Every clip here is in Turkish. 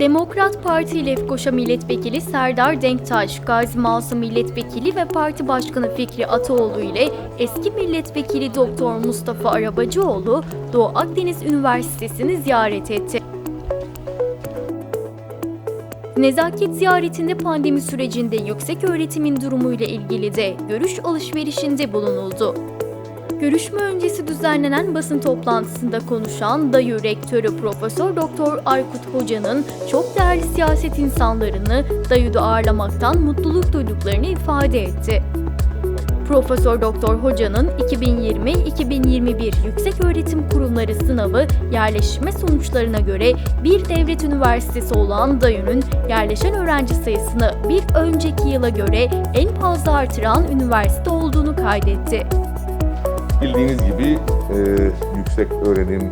Demokrat Parti Lefkoşa Milletvekili Serdar Denktaş, Gazi Masum Milletvekili ve Parti Başkanı Fikri Ataoğlu ile eski Milletvekili Doktor Mustafa Arabacıoğlu Doğu Akdeniz Üniversitesi'ni ziyaret etti. Nezaket ziyaretinde pandemi sürecinde yüksek öğretimin durumuyla ilgili de görüş alışverişinde bulunuldu. Görüşme öncesi düzenlenen basın toplantısında konuşan DAYÜ Rektörü Profesör Doktor Aykut Hoca'nın çok değerli siyaset insanlarını DAYÜ'de ağırlamaktan mutluluk duyduklarını ifade etti. Profesör Doktor Hoca'nın 2020-2021 Yüksek Öğretim Kurumları sınavı yerleşme sonuçlarına göre bir devlet üniversitesi olan DAYÜ'nün yerleşen öğrenci sayısını bir önceki yıla göre en fazla artıran üniversite olduğunu kaydetti. Bildiğiniz gibi e, yüksek öğrenim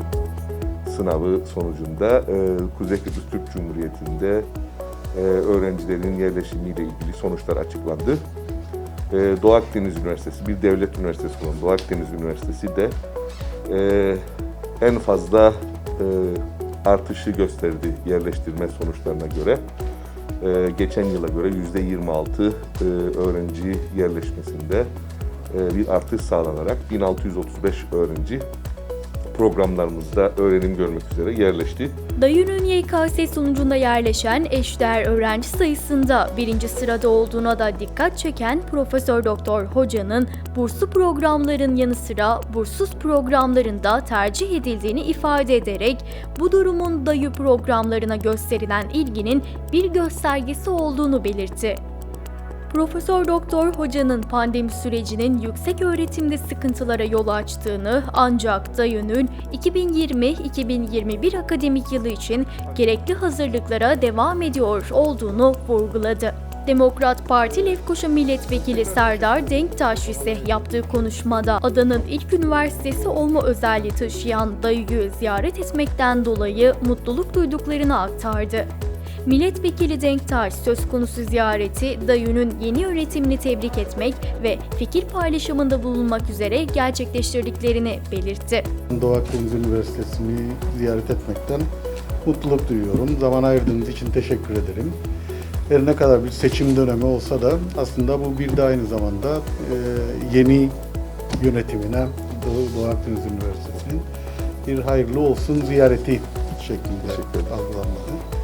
sınavı sonucunda e, Kuzey Kıbrıs Türk Cumhuriyeti'nde e, öğrencilerin yerleşimiyle ilgili sonuçlar açıklandı. E, Doğu Akdeniz Üniversitesi, bir devlet üniversitesi olan Doğu Akdeniz Üniversitesi de e, en fazla e, artışı gösterdi yerleştirme sonuçlarına göre. E, geçen yıla göre yüzde 26 e, öğrenci yerleşmesinde bir artış sağlanarak 1635 öğrenci programlarımızda öğrenim görmek üzere yerleşti. Dayı'nın YKS sonucunda yerleşen eşdeğer öğrenci sayısında birinci sırada olduğuna da dikkat çeken Profesör Doktor Hoca'nın burslu programların yanı sıra burssuz programlarında tercih edildiğini ifade ederek bu durumun Dayı programlarına gösterilen ilginin bir göstergesi olduğunu belirtti. Profesör Doktor Hoca'nın pandemi sürecinin yüksek öğretimde sıkıntılara yol açtığını ancak DAYÜ'nün 2020-2021 akademik yılı için gerekli hazırlıklara devam ediyor olduğunu vurguladı. Demokrat Parti Lefkoşa Milletvekili Serdar Denktaş ise yaptığı konuşmada adanın ilk üniversitesi olma özelliği taşıyan DAYÜ'yü ziyaret etmekten dolayı mutluluk duyduklarını aktardı. Milletvekili Denktaş söz konusu ziyareti DAYÜ'nün yeni yönetimini tebrik etmek ve fikir paylaşımında bulunmak üzere gerçekleştirdiklerini belirtti. Doğu Akdeniz Üniversitesi'ni ziyaret etmekten mutluluk duyuyorum. Zaman ayırdığınız için teşekkür ederim. Her ne kadar bir seçim dönemi olsa da aslında bu bir de aynı zamanda e, yeni yönetimine Doğu, Akdeniz Üniversitesi'nin bir hayırlı olsun ziyareti şeklinde algılanmalı.